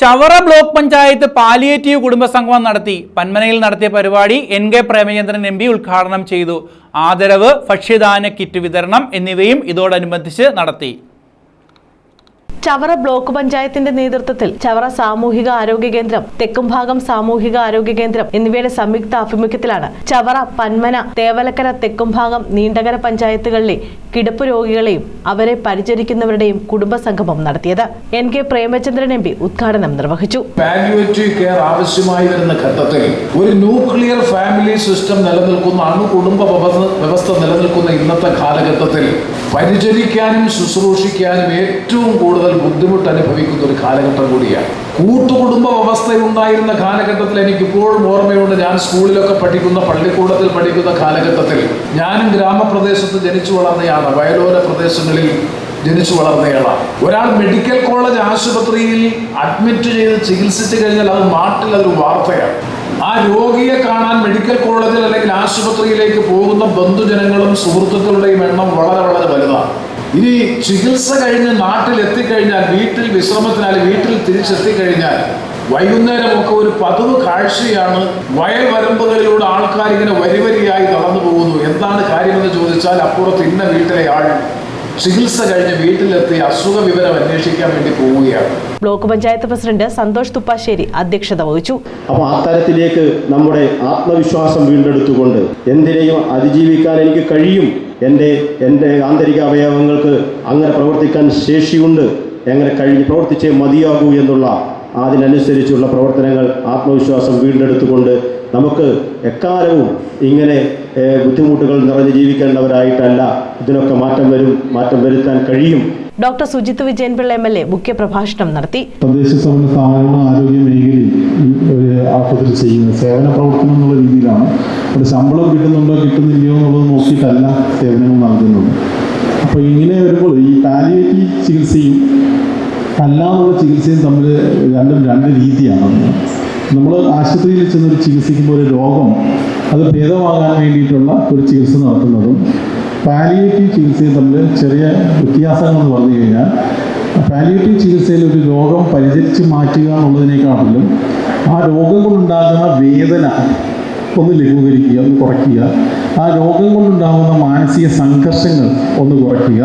Chavara block panchayat palliative കുടുംബസംഗമം നടത്തി. പന്മനയിൽ നടത്തിയ പരിപാടി N K Premachandran M P ഉദ്ഘാടനം ചെയ്തു. ആദരവ് ഭക്ഷ്യദാന കിറ്റ് വിതരണം എന്നിവയും ഇതോടനുബന്ധിച്ച് നടത്തി. ചവറ ബ്ലോക്ക് പഞ്ചായത്തിന്റെ നേതൃത്വത്തിൽ ചവറ സാമൂഹിക ആരോഗ്യ കേന്ദ്രം തെക്കുംഭാഗം സാമൂഹിക ആരോഗ്യ കേന്ദ്രം എന്നിവയുടെ സംയുക്ത ആഭിമുഖ്യത്തിലാണ് ചവറ പന്മന തേവലക്കര തെക്കുംഭാഗം നീണ്ടകര പഞ്ചായത്തുകളിലെ കിടപ്പ് രോഗികളെയും അവരെ പരിചരിക്കുന്നവരുടെയും കുടുംബ സംഗമം നടത്തിയത്. N K Premachandran M P ഉദ്ഘാടനം നിർവഹിച്ചു. കെയർ ആവശ്യമായി വരുന്ന ഘട്ടത്തിൽ ഒരു ന്യൂക്ലിയർ ഫാമിലി സിസ്റ്റം നിലനിൽക്കുന്ന അണുകുടുംബ വ്യവസ്ഥ നിലനിൽക്കുന്ന ഇന്നത്തെ കാലഘട്ടത്തിൽ പരിചരിക്കാനും ശുശ്രൂഷിക്കാനും ഏറ്റവും കൂടുതൽ ബുദ്ധിമുട്ട് അനുഭവിക്കുന്ന ഒരു കാലഘട്ടം കൂടിയാണ്. കൂട്ടുകുടുംബ വ്യവസ്ഥ ഉണ്ടായിരുന്ന കാലഘട്ടത്തിൽ എനിക്ക് ഇപ്പോഴും ഓർമ്മയുണ്ട്. ഞാൻ സ്കൂളിലൊക്കെ പഠിക്കുന്ന പള്ളിക്കൂടത്തിൽ പഠിക്കുന്ന കാലഘട്ടത്തിൽ ഞാനും ഗ്രാമപ്രദേശത്ത് ജനിച്ചു വളർന്നയാണ് വയലോര പ്രദേശങ്ങളിൽ ജനിച്ചു വളർന്നയാളാണ് ഒരാൾ മെഡിക്കൽ കോളേജ് ആശുപത്രിയിൽ അഡ്മിറ്റ് ചെയ്ത് ചികിത്സിച്ചു കഴിഞ്ഞാൽ അത് നാട്ടിൽ അതൊരു വാർത്തയാണ്. ആ രോഗിയെ കാണാൻ മെഡിക്കൽ കോളേജിൽ അല്ലെങ്കിൽ ആശുപത്രിയിലേക്ക് പോകുന്ന ബന്ധുജനങ്ങളും സുഹൃത്തുക്കളുടെയും എണ്ണം വളരെ ഇനി ചികിത്സ കഴിഞ്ഞ് നാട്ടിൽ എത്തിക്കഴിഞ്ഞാൽ വീട്ടിൽ വിശ്രമത്തിനാൽ വീട്ടിൽ തിരിച്ചെത്തിക്കഴിഞ്ഞാൽ വൈകുന്നേരമൊക്കെ ഒരു പതിവ് കാഴ്ചയാണ്. വയൽ വരമ്പുകളിലൂടെ ആൾക്കാർ ഇങ്ങനെ വരിവരിയായി നടന്നു പോകുന്നു. എന്താണ് കാര്യമെന്ന് ചോദിച്ചാൽ അപ്പുറത്ത് ഇന്ന വീട്ടിലെ ആൾ ചികിത്സ കഴിഞ്ഞ് വീട്ടിലെത്തി അസുഖ വിവരം അന്വേഷിക്കാൻ വേണ്ടി പോവുകയാണ്. ബ്ലോക്ക് പഞ്ചായത്ത് പ്രസിഡന്റ് സന്തോഷ് തുപ്പാശ്ശേരി അധ്യക്ഷത വഹിച്ചു. അപ്പോൾ ആ തരത്തിലേക്ക് നമ്മുടെ ആത്മവിശ്വാസം വീണ്ടെടുത്തുകൊണ്ട് എന്തിനേയും അതിജീവിക്കാൻ എനിക്ക് കഴിയും. എന്റെ എന്റെ ആന്തരിക അവയവങ്ങൾക്ക് അങ്ങനെ പ്രവർത്തിക്കാൻ ശേഷിയുണ്ട്. എങ്ങനെ കഴിഞ്ഞ് പ്രവർത്തിച്ചേ മതിയാകൂ എന്നുള്ള അതിനനുസരിച്ചുള്ള പ്രവർത്തനങ്ങൾ ആത്മവിശ്വാസം വീണ്ടെടുത്തുകൊണ്ട് നമുക്ക് എക്കാലവും ഇങ്ങനെ ബുദ്ധിമുട്ടുകൾ നിറഞ്ഞ് ജീവിക്കേണ്ടവരായിട്ടല്ല. ഇതിനൊക്കെ മാറ്റം വരും മാറ്റം വരുത്താൻ കഴിയും. Doctor Sujith Vijayanpillai M L A മുഖ്യപ്രഭാഷണം നടത്തി. തദ്ദേശ സ്വയംഭരണ സഹകരണ ആരോഗ്യ മേഖലയിൽ ആസ്പത്രി ചെയ്യുന്നത് സേവന പ്രവർത്തനം എന്നുള്ള രീതിയിലാണ്. ഒരു ശമ്പളം കിട്ടുന്നുണ്ടോ കിട്ടുന്നില്ലയോ എന്നുള്ളത് നോക്കിയിട്ടല്ല സേവനങ്ങൾ നൽകുന്നത്. അപ്പോൾ ഇങ്ങനെ വരുമ്പോൾ ഈ പാലിയേറ്റീവ് ചികിത്സയും അല്ലാതുള്ള ചികിത്സയും തമ്മിൽ രണ്ടും രണ്ട് രീതിയാണ്. നമ്മൾ ആശുപത്രിയിൽ ചെന്നൊരു ചികിത്സിക്കുമ്പോൾ ഒരു രോഗം അത് ഭേദമാകാൻ വേണ്ടിയിട്ടുള്ള ഒരു ചികിത്സ നടത്തുന്നതും പാലിയേറ്റീവ് ചികിത്സയും തമ്മിൽ ചെറിയ വ്യത്യാസങ്ങൾ എന്ന് പറഞ്ഞു കഴിഞ്ഞാൽ പാലിയേറ്റീവ് ചികിത്സയിൽ ഒരു രോഗം പരിചരിച്ച് മാറ്റുക എന്നുള്ളതിനേക്കാളും ആ രോഗം കൊണ്ടുണ്ടാകുന്ന വേദന ഒന്ന് ലഘൂകരിക്കുക ഒന്ന് കുറയ്ക്കുക. ആ രോഗം കൊണ്ടുണ്ടാകുന്ന മാനസിക സംഘർഷങ്ങൾ ഒന്ന് കുറയ്ക്കുക.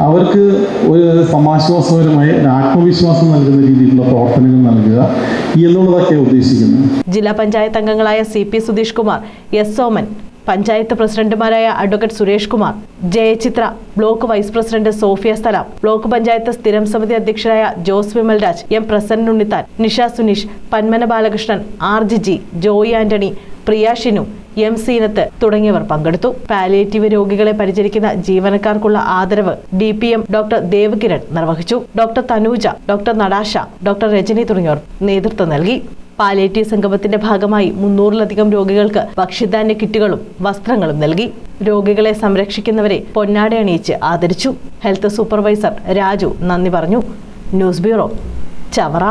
അവർക്ക് ഒരു സമാശ്വാസപരമായ ആത്മവിശ്വാസം നൽകുന്ന രീതിയിലുള്ള പ്രവർത്തനങ്ങൾ നൽകുക എന്നുള്ളതൊക്കെ ഉദ്ദേശിക്കുന്നത് ജില്ലാ പഞ്ചായത്ത് അംഗങ്ങളായ C P Sudheesh Kumar S Soman panchayat പ്രസിഡന്റുമാരായ advocate Suresh Kumar Jayachitra block vice president Sophia സ്ഥലം ബ്ലോക്ക് പഞ്ചായത്ത് സ്ഥിരം സമിതി അധ്യക്ഷരായ Jose Vimalraj M Prasanna Unnithan Nisha Suneesh Panmana Balakrishnan R G Joy Antony Priya Shinu M Seenath തുടങ്ങിയവർ പങ്കെടുത്തു. Palliative രോഗികളെ പരിചരിക്കുന്ന ജീവനക്കാർക്കുള്ള ആദരവ് D P M doctor Devakiran നിർവഹിച്ചു. Doctor Thanuja doctor Natasha doctor Rajani തുടങ്ങിയവർ നേതൃത്വം നൽകി. പാലിയേറ്റീവ് സംഗമത്തിന്റെ ഭാഗമായി മുന്നൂറിലധികം രോഗികൾക്ക് ഭക്ഷ്യധാന്യ കിറ്റുകളും വസ്ത്രങ്ങളും നൽകി. രോഗികളെ സംരക്ഷിക്കുന്നവരെ പൊന്നാട അണിയിച്ച് ആദരിച്ചു. ഹെൽത്ത് സൂപ്പർവൈസർ രാജു നന്ദി പറഞ്ഞു. News bureau Chavara.